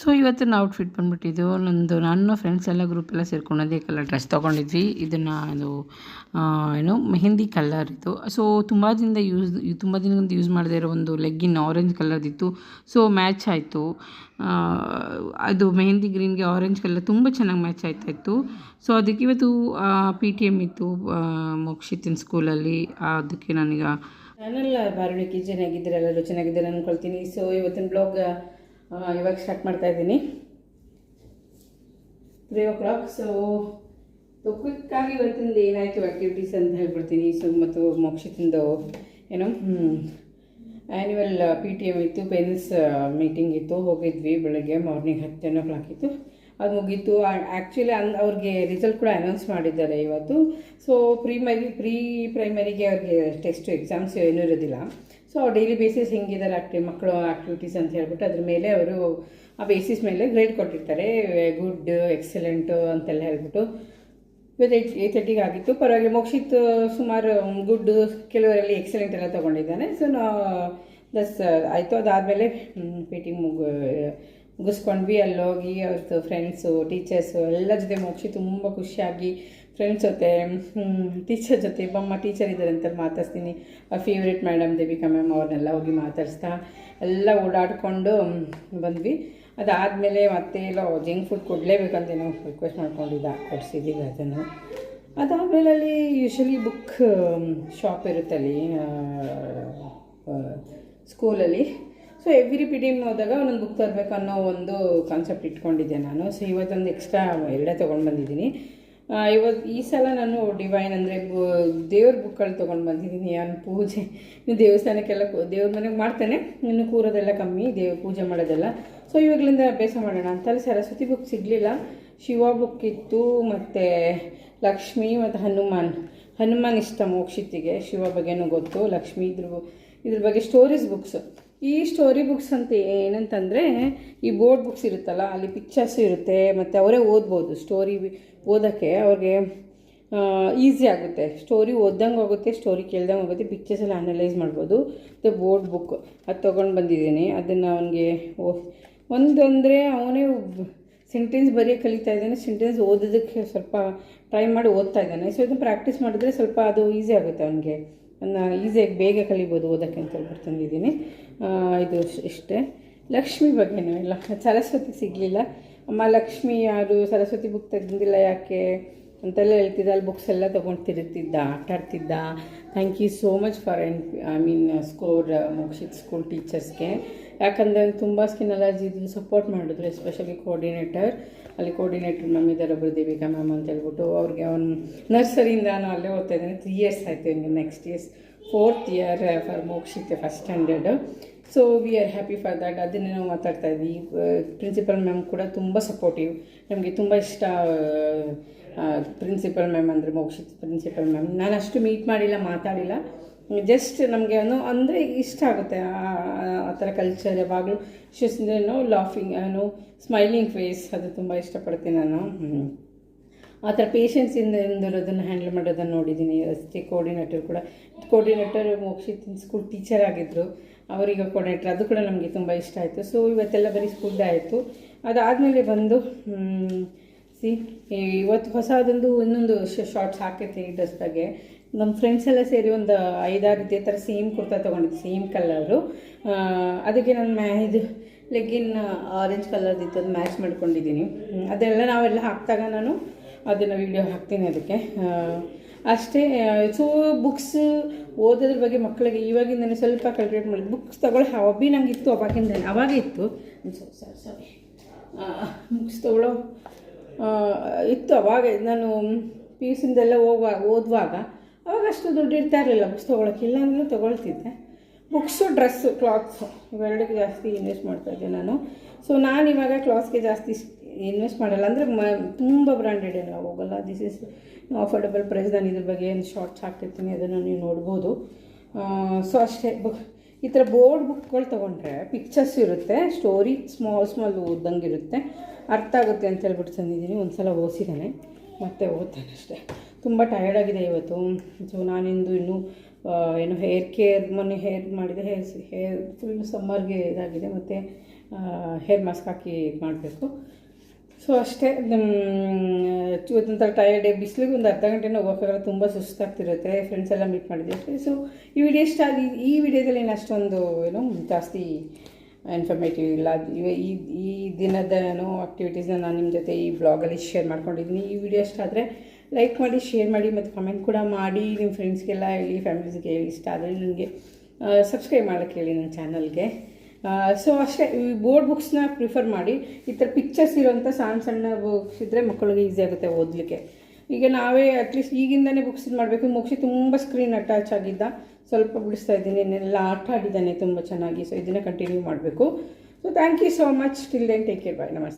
So ಇವತ್ತಿನ outfit ಬಂದ್ಬಿಟ್ಟಿದ್ದು ನಂದು, ನನ್ನ ಫ್ರೆಂಡ್ಸ್ ಎಲ್ಲ ಗ್ರೂಪ್ ಎಲ್ಲ ಸೇರ್ಕೊಂಡು ಅದೇ ಕಲರ್ ಡ್ರೆಸ್ ತೊಗೊಂಡಿದ್ವಿ. ಇದನ್ನು ಅದು ಏನು, ಮೆಹಂದಿ ಕಲರ್ ಇತ್ತು. ಸೊ ತುಂಬ ದಿನದಿಂದ ಯೂಸ್ ತುಂಬ ದಿನದಿಂದ ಯೂಸ್ ಮಾಡದೇ ಇರೋ ಒಂದು ಲೆಗ್ಗಿನ್ ಆರೆಂಜ್ ಕಲರ್ದಿತ್ತು ಸೊ ಮ್ಯಾಚ್ ಆಯಿತು. ಅದು ಮೆಹಂದಿ ಗ್ರೀನ್ಗೆ ಆರೆಂಜ್ ಕಲರ್ ತುಂಬ ಚೆನ್ನಾಗಿ ಮ್ಯಾಚ್ ಆಯ್ತಾ ಇತ್ತು. ಸೊ ಅದಕ್ಕೆ ಇವತ್ತು ಪಿ ಟಿ ಎಂ ಇತ್ತು ಮೋಕ್ಷಿತಿನ ಸ್ಕೂಲಲ್ಲಿ ಅದಕ್ಕೆ ನನಗೆ ನಾನೆಲ್ಲ ಬಾರುಣಿ ಕಿಚನ್ ಎಲ್ಲರೂ ಚೆನ್ನಾಗಿದ್ದಾರೆ ಅಂದ್ಕೊಳ್ತೀನಿ. ಸೊ ಇವತ್ತಿನ ಬ್ಲಾಗ್ ಇವಾಗ ಸ್ಟಾರ್ಟ್ ಮಾಡ್ತಾ ಇದ್ದೀನಿ. ತ್ರೀ ಓ ಕ್ಲಾಕ್ ಸೊ ಕ್ವಿಕ್ಕಾಗಿ ಇವತ್ತಿಂದ ಏನಾಯಿತು ಆ್ಯಕ್ಟಿವಿಟೀಸ್ ಅಂತ ಹೇಳ್ಬಿಡ್ತೀನಿ. ಸೊ ಮತ್ತು ಮೋಕ್ಷಿತಿಂದು ಏನು? ಆ್ಯನ್ಯುವಲ್ ಪಿ ಟಿ ಎಂ ಇತ್ತು ಪೇರೆಂಟ್ಸ್ ಮೀಟಿಂಗ್ ಇತ್ತು. ಹೋಗಿದ್ವಿ ಬೆಳಗ್ಗೆ ಮಾರ್ನಿಂಗ್ ಹತ್ತು ಟೆನ್ ಓ ಕ್ಲಾಕ್ ಇತ್ತು. ಅದು ಮುಗೀತು. ಆ್ಯಕ್ಚುಲಿ ಅನ್ ಅವ್ರಿಗೆ ರಿಸಲ್ಟ್ ಕೂಡ ಅನೌನ್ಸ್ ಮಾಡಿದ್ದಾರೆ ಇವತ್ತು. ಸೊ ಪ್ರೀಮರಿ ಪ್ರೀ ಪ್ರೈಮರಿಗೆ ಅವ್ರಿಗೆ ಟೆಸ್ಟ್ ಎಕ್ಸಾಮ್ಸ್ ಏನೂ ಇರೋದಿಲ್ಲ. ಸೊ ಡೈಲಿ ಬೇಸಿಸ್ ಹೆಂಗಿದ್ದಾರೆ ಆಕ್ಟಿವ್ ಮಕ್ಕಳು ಆ್ಯಕ್ಟಿವಿಟೀಸ್ ಅಂತ ಹೇಳ್ಬಿಟ್ಟು ಅದ್ರ ಮೇಲೆ ಅವರು, ಆ ಬೇಸಿಸ್ ಮೇಲೆ ಗ್ರೇಡ್ ಕೊಟ್ಟಿರ್ತಾರೆ. ಗುಡ್ ಎಕ್ಸಲೆಂಟು ಅಂತೆಲ್ಲ ಹೇಳ್ಬಿಟ್ಟು. ಇವತ್ತು ಏಟ್ ಏಟ್ ತರ್ಟಿಗೆ ಆಗಿತ್ತು. ಪರವಾಗಿ ಮೋಕ್ಷಿತ್ ಸುಮಾರು ಗುಡ್ ಕೆಲವರಲ್ಲಿ ಎಕ್ಸಲೆಂಟ್ ಎಲ್ಲ ತೊಗೊಂಡಿದ್ದಾನೆ. ಸೊ ನಾ ದಸ್ ಆಯಿತು. ಅದಾದಮೇಲೆ ಪಿ ಟಿ ಮುಗು, ಮುಗಿಸ್ಕೊಂಡ್ವಿ. ಅಲ್ಲೋಗಿ ಅವ್ರದ್ದು ಫ್ರೆಂಡ್ಸು ಟೀಚರ್ಸು ಎಲ್ಲ ಜೊತೆ ಮೋಕ್ಷಿ ತುಂಬ ಖುಷಿಯಾಗಿ ಫ್ರೆಂಡ್ಸ್ ಜೊತೆ ಟೀಚರ್ ಜೊತೆ ಬಮ್ಮ ಟೀಚರ್ ಇದ್ದಾರೆ ಅಂತ ಮಾತಾಡ್ತೀನಿ ಫೇವ್ರೆಟ್ ಮೇಡಮ್ ದೇವಿಕಾ ಮ್ಯಾಮ್ ಅವ್ರನ್ನೆಲ್ಲ ಹೋಗಿ ಮಾತಾಡಿಸ್ತಾ, ಎಲ್ಲ ಓಡಾಡಿಕೊಂಡು ಬಂದ್ವಿ. ಅದಾದಮೇಲೆ ಮತ್ತೆ ಎಲ್ಲ ಜಂಕ್ ಫುಡ್ ಕೊಡಲೇಬೇಕಂತೇನೋ ರಿಕ್ವೆಸ್ಟ್ ರಿಕ್ವೆಸ್ಟ್ ಇದು ಕೊಡಿಸಿದ್ದೀವಿ ಅದನ್ನು ಅದಾದಮೇಲೆ ಅಲ್ಲಿ ಯೂಶಲಿ ಬುಕ್ ಶಾಪ್ ಇರುತ್ತೆ ಅಲ್ಲಿ ಸ್ಕೂಲಲ್ಲಿ ಸೊ ಎವ್ರಿ ಪಿ ಡಿ ಹೋದಾಗ ಒಂದೊಂದು ಬುಕ್ ತರಬೇಕನ್ನೋ ಒಂದು ಕಾನ್ಸೆಪ್ಟ್ ಇಟ್ಕೊಂಡಿದ್ದೆ ನಾನು. ಸೊ ಇವತ್ತೊಂದು ಎಕ್ಸ್ಟ್ರಾ ಎರಡೇ ತೊಗೊಂಡು ಬಂದಿದ್ದೀನಿ. ಇವತ್ತು ಈ ಸಲ ನಾನು ಡಿವೈನ್ ಅಂದರೆ ದೇವ್ರ ಬುಕ್ಗಳು ತೊಗೊಂಡು ಬಂದಿದ್ದೀನಿ ನಾನು ಪೂಜೆ. ದೇವಸ್ಥಾನಕ್ಕೆಲ್ಲ ದೇವ್ರ ಮನೆಗೆ ಮಾಡ್ತೇನೆ. ಇನ್ನು ಕೂರೋದೆಲ್ಲ ಕಮ್ಮಿ, ದೇವ್ ಪೂಜೆ ಮಾಡೋದೆಲ್ಲ. ಸೊ ಇವಾಗಲಿಂದ ಅಭ್ಯಾಸ ಮಾಡೋಣ ಅಂತಲ್ಲಿ ಸರಸ್ವತಿ ಬುಕ್ ಸಿಗಲಿಲ್ಲ. ಶಿವ ಬುಕ್ ಇತ್ತು, ಮತ್ತು ಲಕ್ಷ್ಮಿ ಮತ್ತು ಹನುಮಾನ್. ಹನುಮಾನ್ ಇಷ್ಟ ಮೋಕ್ಷಿತಿಗೆ, ಶಿವ ಬಗ್ಗೆನೂ ಗೊತ್ತು. ಲಕ್ಷ್ಮಿ ಇದ್ರ ಇದ್ರ ಬಗ್ಗೆ ಸ್ಟೋರೀಸ್ ಬುಕ್ಸ್ ಈ ಸ್ಟೋರಿ ಬುಕ್ಸ್ ಅಂತ ಏನಂತಂದರೆ, ಈ ಬೋರ್ಡ್ ಬುಕ್ಸ್ ಇರುತ್ತಲ್ಲ, ಅಲ್ಲಿ ಪಿಕ್ಚರ್ಸ್ ಇರುತ್ತೆ, ಮತ್ತು ಅವರೇ ಓದ್ಬೋದು. ಸ್ಟೋರಿ ಓದೋಕ್ಕೆ ಅವ್ರಿಗೆ ಈಸಿ ಆಗುತ್ತೆ. ಸ್ಟೋರಿ ಓದ್ದಂಗೆ ಹೋಗುತ್ತೆ ಸ್ಟೋರಿ ಕೇಳ್ದಂಗೆ ಹೋಗುತ್ತೆ ಪಿಕ್ಚರ್ಸ್ ಎಲ್ಲ ಅನಲೈಸ್ ಮಾಡ್ಬೋದು. ಮತ್ತು ಬೋರ್ಡ್ ಬುಕ್ ಅದು ತೊಗೊಂಡು ಬಂದಿದ್ದೀನಿ. ಅದನ್ನು ಅವನಿಗೆ ಓ ಒಂದು ಅಂದರೆ ಅವನೇ ಸೆಂಟೆನ್ಸ್ ಬರೆಯೋ ಕಲಿತಾ ಇದ್ದಾನೆ. ಸೆಂಟೆನ್ಸ್ ಓದೋದಕ್ಕೆ ಸ್ವಲ್ಪ ಟ್ರೈ ಮಾಡಿ ಓದ್ತಾ ಇದ್ದಾನೆ. ಸೊ ಇದನ್ನು ಪ್ರಾಕ್ಟೀಸ್ ಮಾಡಿದ್ರೆ ಸ್ವಲ್ಪ ಅದು ಈಸಿ ಆಗುತ್ತೆ ಅವನಿಗೆ. ಅದನ್ನ ಈಸಿಯಾಗಿ ಬೇಗ ಕಲಿಬೋದು ಓದೋಕ್ಕೆ ಅಂತ ಹೇಳ್ಬಿಟ್ಟು ತಂದಿದ್ದೀನಿ. ಇದು ಇಷ್- ಇಷ್ಟೇ ಲಕ್ಷ್ಮಿ ಬಗ್ಗೆನೂ ಇಲ್ಲ. ಸರಸ್ವತಿ ಸಿಗಲಿಲ್ಲ. ಅಮ್ಮ, ಲಕ್ಷ್ಮಿ ಯಾರು? ಸರಸ್ವತಿ ಬುಕ್ ತೆಗೆದಿಲ್ಲ ಯಾಕೆ? ಅಂತೆಲ್ಲ ಹೇಳ್ತಿದ್ದ. ಅಲ್ಲಿ ಬುಕ್ಸ್ ಎಲ್ಲ ತೊಗೊಂಡು ತಿರುಗ್ತಿದ್ದ ಆಟ ಆಡ್ತಿದ್ದ thank you so much for and I mean score Mokshit school ಟೀಚರ್ಸ್ಗೆ ಯಾಕಂದರೆ ತುಂಬ ಸ್ಕಿನ್ ಅಲರ್ಜಿ ಸಪೋರ್ಟ್ ಮಾಡಿದ್ರು ಎಸ್ಪೆಷಲಿ ಕೋಆರ್ಡಿನೇಟರ್ ಅಲ್ಲಿ ಕೋಆರ್ಡಿನೇಟರ್ ಮ್ಯಾಮ್ ಇದ್ದಾರೆ ಒಬ್ಬರು ದೇವಿಕಾ ಮ್ಯಾಮ್ ಅಂತ ಹೇಳ್ಬಿಟ್ಟು ಅವ್ರಿಗೆ ಅವನು ನರ್ಸರಿಯಿಂದ ನಾನು ಅಲ್ಲೇ ಓದ್ತಾ ಇದ್ದೀನಿ. ತ್ರೀ ಇಯರ್ಸ್ ಆಯಿತು next years fourth year for Mokshit first standard so we are happy for that ಅದನ್ನೇ ನಾವು ಮಾತಾಡ್ತಾ ಇದ್ವಿ. ಪ್ರಿನ್ಸಿಪಲ್ ಮ್ಯಾಮ್ ಕೂಡ ತುಂಬ ಸಪೋರ್ಟಿವ್ ನಮಗೆ ತುಂಬ ಇಷ್ಟ ಪ್ರಿನ್ಸಿಪಲ್ ಮ್ಯಾಮ್ ಅಂದರೆ ಮೋಕ್ಷಿತ್ ಪ್ರಿನ್ಸಿಪಲ್ ಮ್ಯಾಮ್ ನಾನು ಅಷ್ಟು ಮೀಟ್ ಮಾಡಿಲ್ಲ, ಮಾತಾಡಿಲ್ಲ. ಜಸ್ಟ್ ನಮಗೆ ಅನ್ನೋ ಅಂದರೆ ಇಷ್ಟ ಆಗುತ್ತೆ. ಆ- ಥರ ಕಲ್ಚರ್ ಯಾವಾಗಲೂ ಏನೋ ಲಾಫಿಂಗ್ ಏನು ಸ್ಮೈಲಿಂಗ್ ಫೇಸ್ ಅದು ತುಂಬ ಇಷ್ಟಪಡ್ತೀನಿ ನಾನು. ಆ ಥರ ಪೇಷನ್ಸಿಂದ ಇರೋದನ್ನು ಹ್ಯಾಂಡಲ್ ಮಾಡೋದನ್ನು ನೋಡಿದ್ದೀನಿ. ಅಷ್ಟೇ ಕೋಆರ್ಡಿನೇಟರ್ ಕೂಡ. ಕೋಆರ್ಡಿನೇಟರ್ ಮೋಕ್ಷಿತ್ ಸ್ಕೂಲ್ ಟೀಚರ್ ಆಗಿದ್ದರು ಅವರಿಗೆ ಕೋಆರ್ಡಿನೇಟರ್ ಅದು ಕೂಡ ನಮಗೆ ತುಂಬ ಇಷ್ಟ ಆಯಿತು. ಸೊ ಇವತ್ತೆಲ್ಲ ಬರೀ ಸ್ಕೂಲ್ ಆಯಿತು. ಅದಾದಮೇಲೆ ಬಂದು ಸಿ ಇವತ್ತು ಹೊಸದೊಂದು, ಇನ್ನೊಂದು ಶಾರ್ಟ್ಸ್ ಹಾಕೈತೀನಿ ಡ್ರೆಸ್ ಬಗ್ಗೆ ನಮ್ಮ ಫ್ರೆಂಡ್ಸ್ ಎಲ್ಲ ಸೇರಿ ಒಂದು ಐದಾರು ಇದೇ ಥರ ಸೇಮ್ ಕುರ್ತಾ ತೊಗೊಂಡಿದ್ದೆ ಸೇಮ್ ಕಲರು ಅದಕ್ಕೆ ನಾನು ಮ್ಯಾ ಇದು ಲೆಗ್ಗಿನ್ ಆರೆಂಜ್ ಕಲರ್ದಿತ್ತು ಅದು ಮ್ಯಾಚ್ ಮಾಡ್ಕೊಂಡಿದ್ದೀನಿ. ಅದೆಲ್ಲ ನಾವೆಲ್ಲ ಹಾಕಿದಾಗ ನಾನು ಅದನ್ನು ವಿಡಿಯೋ ಹಾಕ್ತೀನಿ ಅದಕ್ಕೆ. ಅಷ್ಟೇ ಸೊ ಬುಕ್ಸ್ ಓದೋದ್ರ ಬಗ್ಗೆ ಮಕ್ಕಳಿಗೆ ಇವಾಗಿಂದ ಸ್ವಲ್ಪ ಕಲ್ಟಿವೇಟ್ ಮಾಡಿದ್ದು ಬುಕ್ಸ್ ತಗೊಳ್ಳೋ ಹಾಬಿ ನಂಗೆ ಇತ್ತು ಅವಾಗಿಂದ ಅವಾಗ ಇತ್ತು ಸಾರಿ ಸಾರಿ ಬುಕ್ಸ್ ತಗೊಳ್ಳೋ ಇತ್ತು ಅವಾಗ. ನಾನು ಪಿ ಯು ಸಿಂದೆಲ್ಲ ಹೋಗುವಾಗ ಓದುವಾಗ ಅವಾಗ ಅಷ್ಟು ದುಡ್ಡು ಇರ್ತಾ ಇರಲಿಲ್ಲ. ಬುಕ್ಸ್ ತೊಗೊಳಕ್ಕೆ ಇಲ್ಲ ಅಂದ್ರೂ ತೊಗೊಳ್ತಿದ್ದೆ. ಬುಕ್ಸು ಡ್ರೆಸ್ಸು ಕ್ಲಾತ್ಸು ಇವೆರಡಕ್ಕೆ ಜಾಸ್ತಿ ಇನ್ವೆಸ್ಟ್ ಮಾಡ್ತಾಯಿದ್ದೆ ನಾನು. ಸೊ ನಾನು ಇವಾಗ ಕ್ಲಾತ್ಸ್ಗೆ ಜಾಸ್ತಿ ಇನ್ವೆಸ್ಟ್ ಮಾಡಲ್ಲ. ಅಂದರೆ ಮ, ತುಂಬ ಬ್ರ್ಯಾಂಡೆಡ್ ಎಲ್ಲ ಹೋಗಲ್ಲ. ದಿಸ್ ಇಸ್ ಅಫೋರ್ಡಬಲ್ ಪ್ರೈಸ್ ನಾನು ಇದ್ರ ಬಗ್ಗೆ ಏನು ಶಾರ್ಟ್ಸ್ ಹಾಕ್ತಿರ್ತೀನಿ ಅದನ್ನು ನೀವು ನೋಡ್ಬೋದು. ಸೊ ಅಷ್ಟೇ. ಬುಕ್ ಈ ಥರ ಬೋರ್ಡ್ ಬುಕ್ಗಳು ತೊಗೊಂಡ್ರೆ ಪಿಕ್ಚರ್ಸ್ ಇರುತ್ತೆ ಸ್ಟೋರಿ ಸ್ಮಾಲ್ ಸ್ಮಾಲ್ ಓದ್ದಂಗೆ ಇರುತ್ತೆ. ಅರ್ಥ ಆಗುತ್ತೆ ಅಂತ ಹೇಳ್ಬಿಟ್ಟು ತಂದಿದ್ದೀನಿ. ಒಂದು ಸಲ ಓದಿಸಿದ್ದಾನೆ. ಮತ್ತೆ ಓದ್ತಾನೆ ಅಷ್ಟೇ. ತುಂಬ ಟಯರ್ಡ್ ಆಗಿದೆ ಇವತ್ತು. ಸೊ ನಾನಿಂದು ಇನ್ನೂ ಏನು ಹೇರ್ ಕೇರ್ ಮೊನ್ನೆ ಹೇರ್ ಮಾಡಿದೆ. ಹೇರ್ ಹೇರ್ ಫುಲ್ ಸಮ್ಮರ್ಗೆ ಇದಾಗಿದೆ. ಮತ್ತು ಹೇರ್ ಮಾಸ್ಕ್ ಹಾಕಿ ಇದು ಮಾಡಬೇಕು. ಸೊ ಅಷ್ಟೇ ಇವತ್ತೊಂಥರ ಟಯರ್ಡ್ ಬಿಸಿಲಿಗೆ ಒಂದು ಅರ್ಧ ಗಂಟೆನೂ ಹೋಗೋಕ್ಕಾಗಲ್ಲ ತುಂಬ ಸುಸ್ತಾಗ್ತಿರುತ್ತೆ ಫ್ರೆಂಡ್ಸ್ ಎಲ್ಲ ಮೀಟ್ ಮಾಡಿದ್ವಿ ಸೊ ಈ ವಿಡಿಯೋ ಇಷ್ಟ ಆಗಿ, ಈ ವಿಡಿಯೋದಲ್ಲಿ ಏನು ಅಷ್ಟೊಂದು, ಏನು, ಜಾಸ್ತಿ ಇನ್ಫಾರ್ಮೇಟಿವ್ ಇಲ್ಲ. ಈ ಈ ದಿನದ ಏನೋ ಆ್ಯಕ್ಟಿವಿಟೀಸ್ನ ನಾನು ನಿಮ್ಮ ಜೊತೆ ಈ ಬ್ಲಾಗಲ್ಲಿ ಶೇರ್ ಮಾಡ್ಕೊಂಡಿದ್ದೀನಿ ಈ ವಿಡಿಯೋ ಇಷ್ಟ ಆದರೆ ಲೈಕ್ ಮಾಡಿ ಶೇರ್ ಮಾಡಿ ಮತ್ತು ಕಮೆಂಟ್ ಕೂಡ ಮಾಡಿ. ನಿಮ್ಮ ಫ್ರೆಂಡ್ಸ್ಗೆಲ್ಲ ಹೇಳಿ ಫ್ಯಾಮಿಲೀಸ್ಗೆ ಹೇಳಿ, ಇಷ್ಟ ಆದರೆ ನನಗೆ ಸಬ್ಸ್ಕ್ರೈಬ್ ಮಾಡೋಕ್ಕೆ ಹೇಳಿ ನನ್ನ ಚಾನಲ್ಗೆ ಸೊ ಅಷ್ಟೇ, ಈ ಬೋರ್ಡ್ ಬುಕ್ಸ್ನ ಪ್ರಿಫರ್ ಮಾಡಿ, ಈ ಥರ ಪಿಕ್ಚರ್ಸ್ ಇರೋಂಥ ಸಣ್ಣ ಸಣ್ಣ ಬುಕ್ಸ್ ಇದ್ದರೆ ಮಕ್ಕಳಿಗೆ ಈಸಿ ಆಗುತ್ತೆ ಓದಲಿಕ್ಕೆ. ಈಗ ನಾವೇ ಅಟ್ಲೀಸ್ಟ್ ಈಗಿಂದನೇ ಬುಕ್ಸ್ ಇದು ಮಾಡಬೇಕು. ಮುಗಿಸಿ ತುಂಬ ಸ್ಕ್ರೀನ್ ಅಟ್ಯಾಚ್ ಆಗಿದ್ದ, ಸ್ವಲ್ಪ ಬಿಡಿಸ್ತಾ ಇದ್ದೀನಿ. ಇನ್ನೆಲ್ಲ ಆಟ ಆಡಿದ್ದಾನೆ ತುಂಬ ಚೆನ್ನಾಗಿ. ಸೊ ಇದನ್ನೇ ಕಂಟಿನ್ಯೂ ಮಾಡಬೇಕು. So thank you so much till then take care bye ನಮಸ್ತೆ